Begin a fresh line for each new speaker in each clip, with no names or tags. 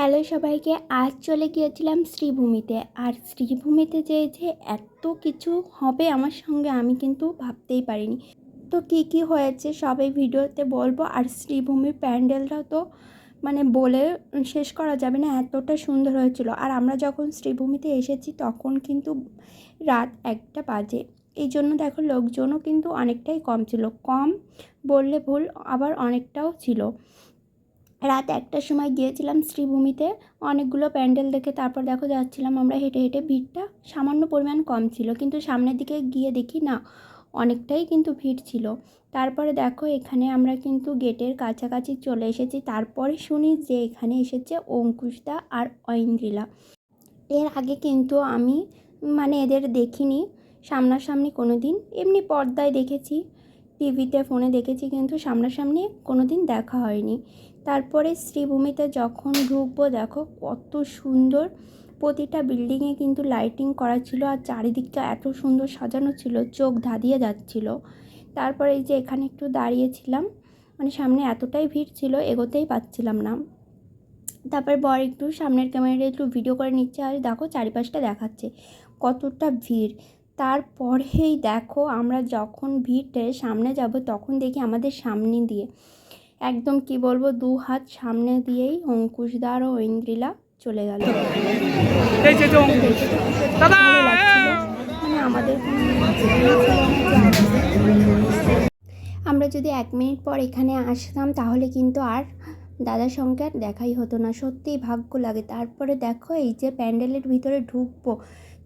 Hello সবাইকে, আজ চলে গিয়েছিলাম শ্রীভূমিতে। আর শ্রীভূমিতে যে যে এত কিছু হবে আমার সঙ্গে আমি কিন্তু ভাবতেই পারিনি। তো কী কী হয়েছে সবাই ভিডিওতে বলব। আর শ্রীভূমির প্যান্ডেলটা তো মানে বলে শেষ করা যাবে না, এতটা সুন্দর হয়েছিল। আর আমরা যখন শ্রীভূমিতে এসেছি তখন কিন্তু রাত একটা বাজে। এই জন্য দেখো লোকজনও কিন্তু অনেকটাই কম ছিল। কম বললে ভুল, আবার অনেকটাও ছিল। রাত একটার সময় গিয়েছিলাম শ্রীভূমিতে, অনেকগুলো প্যান্ডেল দেখে তারপর দেখো যাচ্ছিলাম আমরা হেঁটে হেঁটে, ভিড়টা সামান্য পরিমাণ কম ছিল, কিন্তু সামনের দিকে গিয়ে দেখি না, অনেকটাই কিন্তু ভিড় ছিল। তারপরে দেখো এখানে আমরা কিন্তু গেটের কাছাকাছি চলে এসেছি, তারপরে শুনি যে এখানে এসেছে অঙ্কুশদা আর ঐন্দ্রিলা। এর আগে কিন্তু আমি মানে এদের দেখিনি, সামনাসামনি কোনো দিন এমনি পর্দায় দেখেছি, টিভিতে, ফোনে দেখেছি, কিন্তু সামনাসামনি কোনো দিন দেখা হয়নি। তারপরে শ্রীভূমিতে যখন ঢুকবো, দেখো কত সুন্দর প্রতিটা বিল্ডিংয়ে কিন্তু লাইটিং করা ছিল আর চারিদিকটা এত সুন্দর সাজানো ছিল, চোখ ধাঁধিয়ে যাচ্ছিল। তারপরে এই যে এখানে একটু দাঁড়িয়েছিলাম মানে সামনে এতটাই ভিড় ছিল, এগোতেই পাচ্ছিলাম না। তারপর বর একটু সামনের ক্যামেরাটা একটু ভিডিও করে নিচ্ছে আর দেখো চারিপাশটা দেখাচ্ছে, কতটা ভিড়। তারপরেই দেখো আমরা যখন ভিড় সামনে যাব, তখন দেখি আমাদের সামনে দিয়ে একদম কি বলব দু হাত সামনে দিয়েই অঙ্কুশদার ও ঐন্দ্রিলা চলে গেল। মানে আমাদের আমরা যদি এক মিনিট পর এখানে আসতাম তাহলে কিন্তু আর দাদার সঙ্গে আর দেখাই হতো না। সত্যিই ভাগ্য লাগে। তারপরে দেখো এই যে প্যান্ডেলের ভিতরে ঢুকবো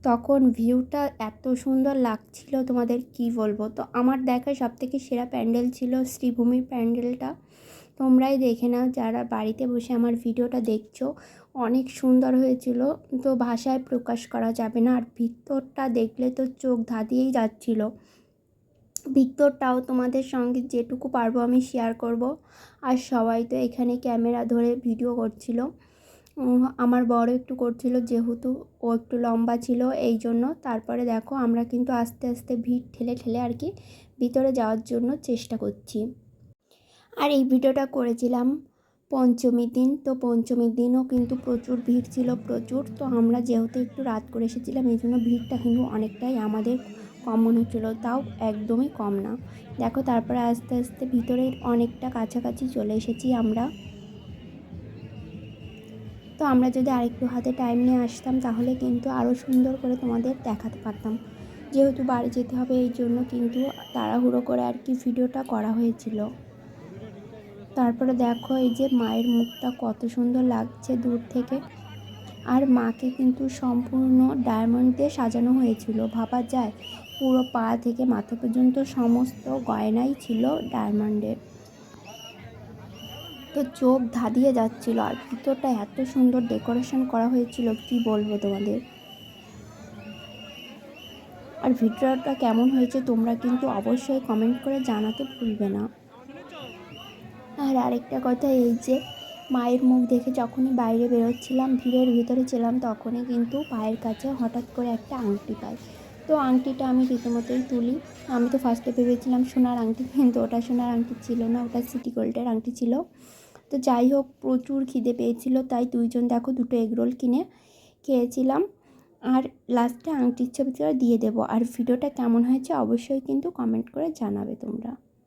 তখন ভিউটা এত সুন্দর লাগছিল তোমাদের কি বলব? তো আমার দেখা সবথেকে সেরা প্যান্ডেল ছিল শ্রীভূমির প্যান্ডেলটা। তোমরাই দেখে নাও যারা বাড়িতে বসে আমার ভিডিওটা দেখছ, অনেক সুন্দর হয়েছিল। তো ভাষায় প্রকাশ করা যাবে না। আর ভিতরটা দেখলে তো চোখ ধাঁধিয়েই যাচ্ছিল। ভিতরটাও তোমাদের সঙ্গে যেটুকু পারব আমি শেয়ার করব। আর সবাই তো এখানে ক্যামেরা ধরে ভিডিও করছিল। আমার বড় একটু করছিল, যেহেতু ও একটু লম্বা ছিল, এই জন্য তারপরে দেখো আমরা কিন্তু আস্তে আস্তে ভিড় ঠেলে ঠেলে আর কি ভিতরে যাওয়ার জন্য চেষ্টা করছি। আর এই ভিডিওটা করেছিলাম পঞ্চমীর দিন, তো পঞ্চমীর দিনও কিন্তু প্রচুর ভিড় ছিল, প্রচুর। তো আমরা যেহেতু একটু রাত করে এসেছিলাম, এই জন্য ভিড়টা কিন্তু অনেকটাই আমাদের কম মনে হচ্ছিল, তাও একদমই কম না। দেখো তারপরে আস্তে আস্তে ভিতরে অনেকটা কাছাকাছি চলে এসেছি আমরা। তো আমরা যদি আরেকটু হাতে টাইম নিয়ে আসতাম, তাহলে কিন্তু আরও সুন্দর করে তোমাদের দেখাতে পারতাম। যেহেতু বাড়ি যেতে হবে, এই জন্য কিন্তু তাড়াহুড়ো করে আর কি ভিডিওটা করা হয়েছিল। তারপরে দেখো, এই যে মায়ের মুখটা কত সুন্দর লাগছে দূর থেকে। আর মাকে কিন্তু সম্পূর্ণ ডায়মন্ড দিয়ে সাজানো হয়েছিল। ভাবা যায়, পুরো পা থেকে মাথা পর্যন্ত সমস্ত গয়নাই ছিল ডায়মন্ডের তো চোখ ধাঁধিয়ে যাচ্ছিল আর ভিতরটা এত সুন্দর ডেকোরেশন করা হয়েছিল, কি বলব তোমাদের? আর ভিডিওটা কেমন হয়েছে তোমরা কিন্তু অবশ্যই কমেন্ট করে জানাতে ভুলবে না। আর আরেকটা কথা এই যে, মায়ের মুখ দেখে যখনই বাইরে বেরোচ্ছিলাম, ভিড়ের ভিতরে ছিলাম, তখনই কিন্তু পায়ের কাছে হঠাৎ করে একটা আংটি পাই। তো আংটিটা আমি রীতিমতোই তুলি। আমি তো ফার্স্টে ভেবেছিলাম সোনার আংটি, কিন্তু ওটা সোনার আংটি ছিল না, ওটা সিটি গোল্ডের আংটি ছিল। তো যাই হোক, প্রচুর খিদে পেয়েছিল, তাই দুইজন দেখো দুটো এগরোল কিনে খেয়েছিলাম। আর লাস্টে আংটির ছবিটা দিয়ে দেবো। আর ভিডিওটা কেমন হয়েছে অবশ্যই কিন্তু কমেন্ট করে জানাবে তোমরা।